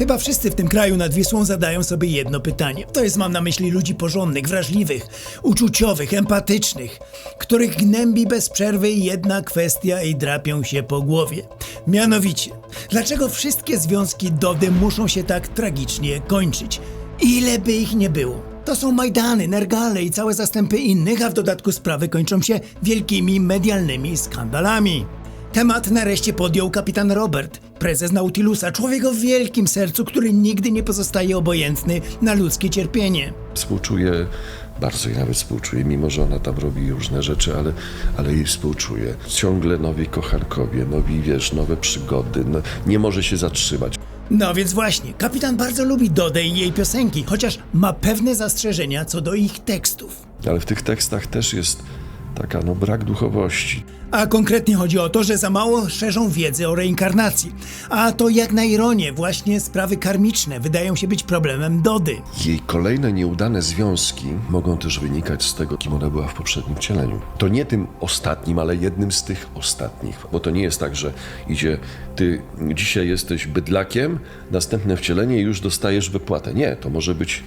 Chyba wszyscy w tym kraju nad Wisłą zadają sobie jedno pytanie. To jest mam na myśli ludzi porządnych, wrażliwych, uczuciowych, empatycznych, których gnębi bez przerwy jedna kwestia i drapią się po głowie. Mianowicie, dlaczego wszystkie związki Dody muszą się tak tragicznie kończyć? Ile by ich nie było? To są Majdany, Nergale i całe zastępy innych, a w dodatku sprawy kończą się wielkimi medialnymi skandalami. Temat nareszcie podjął kapitan Robert, prezes Nautilusa, człowiek o wielkim sercu, który nigdy nie pozostaje obojętny na ludzkie cierpienie. Współczuję, bardzo jej nawet współczuję, mimo że ona tam robi różne rzeczy, ale, ale jej współczuję. Ciągle nowi kochankowie, nowi, wiesz, nowe przygody, no, nie może się zatrzymać. No więc właśnie, kapitan bardzo lubi Dodę i jej piosenki, chociaż ma pewne zastrzeżenia co do ich tekstów. Ale w tych tekstach też jest taka, no, brak duchowości. A konkretnie chodzi o to, że za mało szerzą wiedzę o reinkarnacji. A to jak na ironię, właśnie sprawy karmiczne wydają się być problemem Dody. Jej kolejne nieudane związki mogą też wynikać z tego, kim ona była w poprzednim wcieleniu. To nie tym ostatnim, ale jednym z tych ostatnich. Bo to nie jest tak, że idzie, ty dzisiaj jesteś bydlakiem, następne wcielenie i już dostajesz wypłatę. Nie, to może być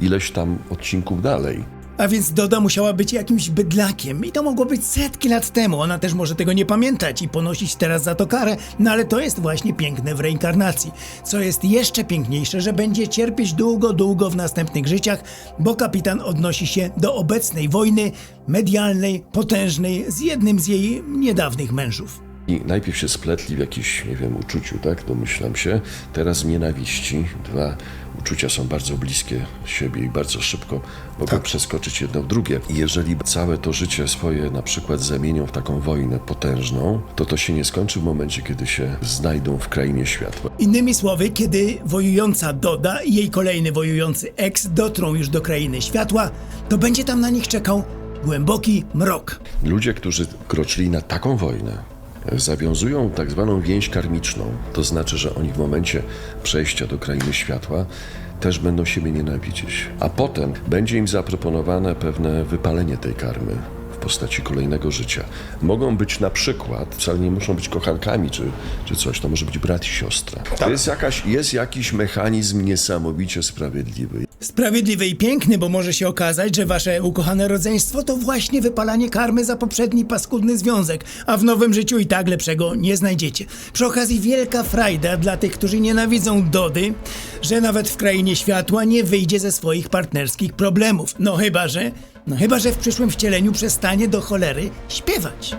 ileś tam odcinków dalej. A więc Doda musiała być jakimś bydlakiem i to mogło być setki lat temu. Ona też może tego nie pamiętać i ponosić teraz za to karę, no ale to jest właśnie piękne w reinkarnacji. Co jest jeszcze piękniejsze, że będzie cierpieć długo, długo w następnych życiach, bo kapitan odnosi się do obecnej wojny medialnej, potężnej z jednym z jej niedawnych mężów. I najpierw się spletli w jakimś, nie wiem, uczuciu, tak, domyślam się. Teraz nienawiści. Dwa uczucia są bardzo bliskie siebie i bardzo szybko mogą przeskoczyć jedno w drugie. I jeżeli całe to życie swoje na przykład zamienią w taką wojnę potężną, to to się nie skończy w momencie, kiedy się znajdą w krainie światła. Innymi słowy, kiedy wojująca Doda i jej kolejny wojujący ex dotrą już do krainy światła, to będzie tam na nich czekał głęboki mrok. Ludzie, którzy kroczyli na taką wojnę, zawiązują tak zwaną więź karmiczną. To znaczy, że oni w momencie przejścia do krainy światła też będą siebie nienawidzieć. A potem będzie im zaproponowane pewne wypalenie tej karmy postaci kolejnego życia. Mogą być na przykład, wcale nie muszą być kochankami czy, czy coś, to może być brat i siostra. To jest, jakaś, jest jakiś mechanizm niesamowicie sprawiedliwy. Sprawiedliwy i piękny, bo może się okazać, że wasze ukochane rodzeństwo to właśnie wypalanie karmy za poprzedni paskudny związek, a w nowym życiu i tak lepszego nie znajdziecie. Przy okazji wielka frajda dla tych, którzy nienawidzą Dody, że nawet w krainie światła nie wyjdzie ze swoich partnerskich problemów. No chyba, że... No chyba, że w przyszłym wcieleniu przestanie do cholery śpiewać.